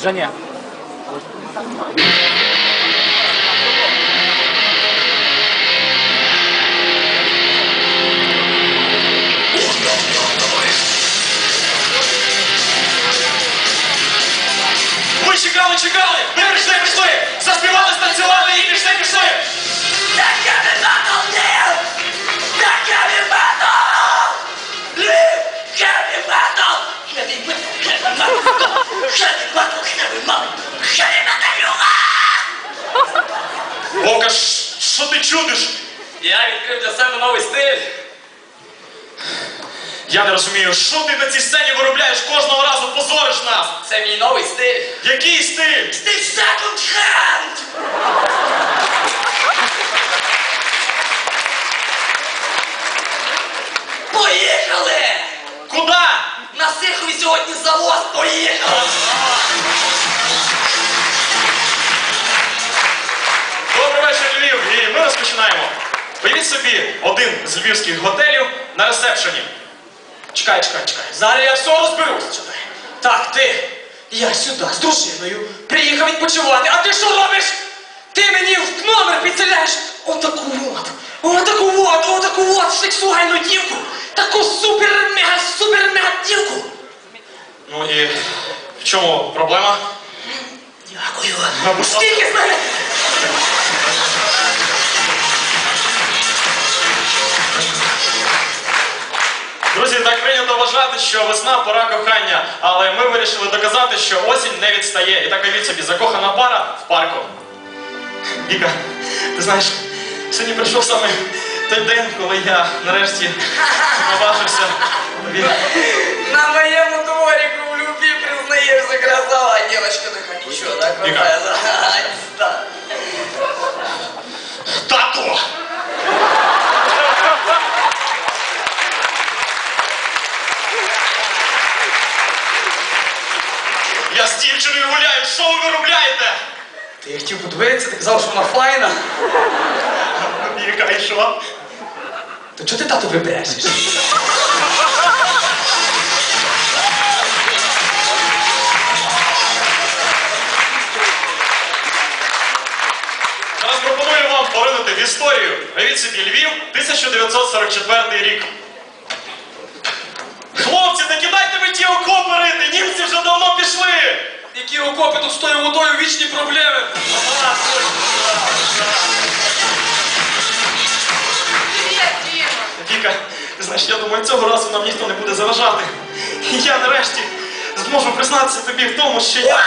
Женя. Ми чудиш? Я відкрив для себе новий стиль. Я не розумію, що ти на цій сцені виробляєш кожного разу, позориш нас! Це мій новий стиль. Який стиль? This second hand! Поїхали! Куда? На Сихові сьогодні завоз, поїхали! Собі один з львівських готелів на ресепшені. Чекай, чекай, чекай. Зараз я все розберусь. Чекай. Так, ти. Я сюди з дружиною приїхав відпочивати. А ти що робиш? Ти мені в номер підселяєш отаку от, отаку от, отаку от сексуальну дівку. Таку супер-мега-супер-мега дівку. Ну і в чому проблема? Дякую. Скільки з мене? Друзі, так прийнято вважати, що весна пора кохання, але ми вирішили доказати, що осінь не відстає. І так уявіть собі, закохана пара в парку. Віка, ти знаєш, сьогодні прийшов саме той день, коли я нарешті наважився. тобі. На моєму дворику в любві признаєшся красава. Дівчинка така нічого, так? Віка. Так. Тато! Я з дівчиною гуляю, що ви виробляєте? Ти я хотів подивитися, ти казав, що вона файна. Віка, і що? То чого ти тату вибрешеш? Зараз пропоную вам поринути в історію. Уявіть собі Львів, 1944 рік. Хлопці, не кидайте ви ті окопи рити, німці вже давно пішли. Які окопи тут з тою водою вічні проблеми. Привіт, Діма. Віка, знаєш, я думаю, цього разу нам ніхто не буде заважати. І я нарешті зможу признатися тобі в тому, що я.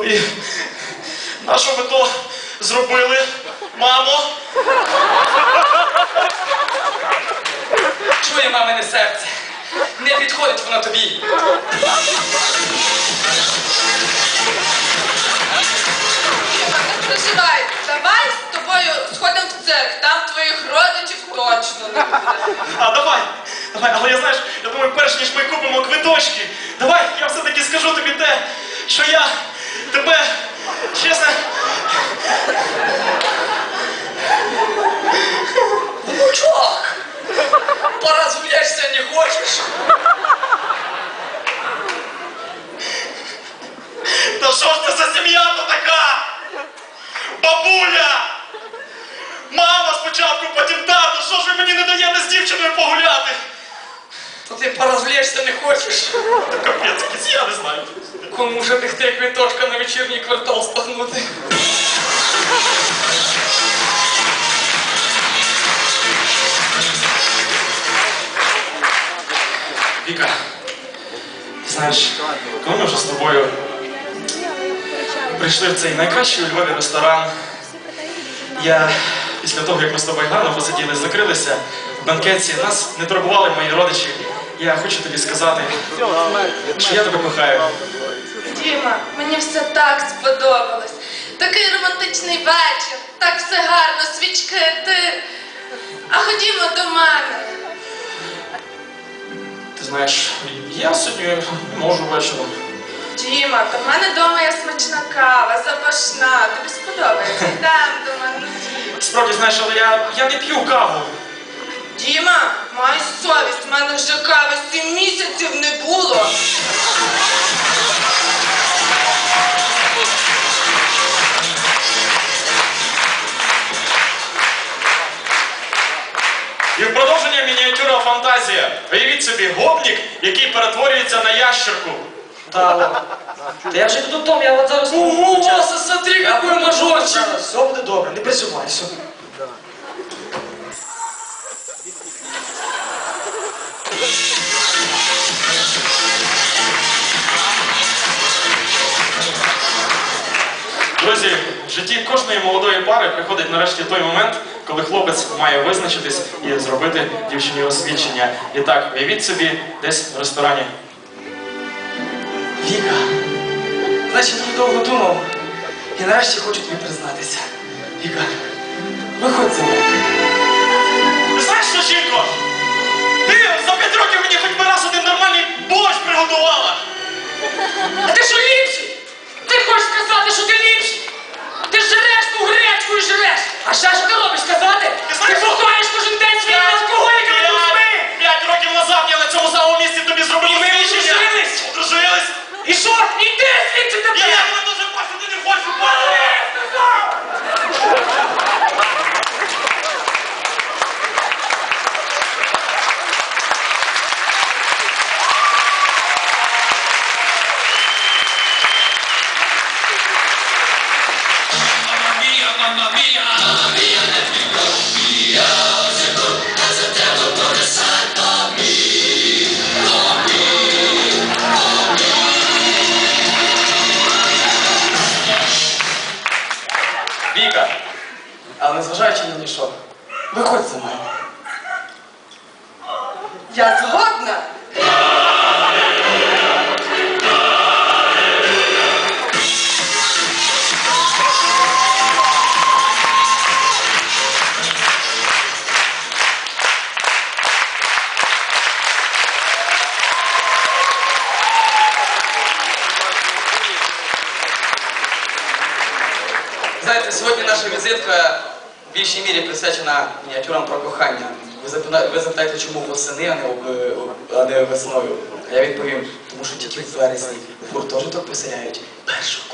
Ну і на що ви то зробили, мамо? Чує мамине серце. Не підходить вона тобі. Не переживай. Давай з тобою сходимо в цирк. Там твоїх родичів точно не буде. А давай, давай, але я знаєш, я думаю, перш ніж ми купимо квиточки, давай я все-таки скажу тобі те, що я тебе, чесно, Внучок! Поразвлечься не хочеш? та що ж це за сім'я то така? Бабуля! Мама спочатку, потім тато, що ж ви мені не даєте з дівчиною погуляти? То ти поразвлечься не хочеш? Та капець, якийсь, я не знаю. Кому же ти квиточка на вечірній квартал спахнути? Віка, знаєш, коли ми вже з тобою прийшли в цей найкращий у Львові ресторан, я після того, як ми з тобою гарно посиділи, закрилися банкетці, нас не турбували мої родичі. Я хочу тобі сказати, що я тебе кохаю. Діма, мені все так сподобалось. Такий романтичний вечір, так все гарно, свічки, ти. А ходімо до мене. Ти знаєш, я сьогодні не можу вечором. Діма, до мене вдома є смачна кава. Смачна, тобі сподобається. Йдем до мене. Справді, знаєш, але я, я не п'ю каву. Діма, май совість, в мене вже кави сім місяців не було. І в продовження мініатюра фантазія. Уявіть собі гопнік, який перетворюється на ящерку. Да, ладно. Да я вже йду додому, я от зараз... Ого, Вася, смотри, какой мажорчик. Все буде добре, не переживай, все. В житті кожної молодої пари приходить нарешті той момент, коли хлопець має визначитись і зробити дівчині освідчення. І так, уявіть собі десь в ресторані. Віка, значить, я довго думав. І нарешті хочу тобі признатися. Віка, виходь за. Ти знаєш що, жінко? Ти за п'ять років мені хоч би раз один нормальний борщ приготувала! А ти що ліпший? Ти хочеш сказати, що ти ліпший? Ти жереш ту гречку і жереш. А ще що ти робиш сказати? Ти знаєш, що- бухаєш кожен день своїми алкоголіками П'ять- людьми. П'ять років назад я на цьому самому місці тобі зробив І ми освідчення. одружились. Одружились? І що? Іди звідси І тепер! я але незважаючи ні на що, виходь за мене. Я згодна. Знаєте, сьогодні наша візитка В більшій мірі присвячена мініатюрам про кохання. Ви запитаєте, чому восени, а не, весною. А я відповім, тому що тільки в вересні гуртожиток поселяють першокурсниць.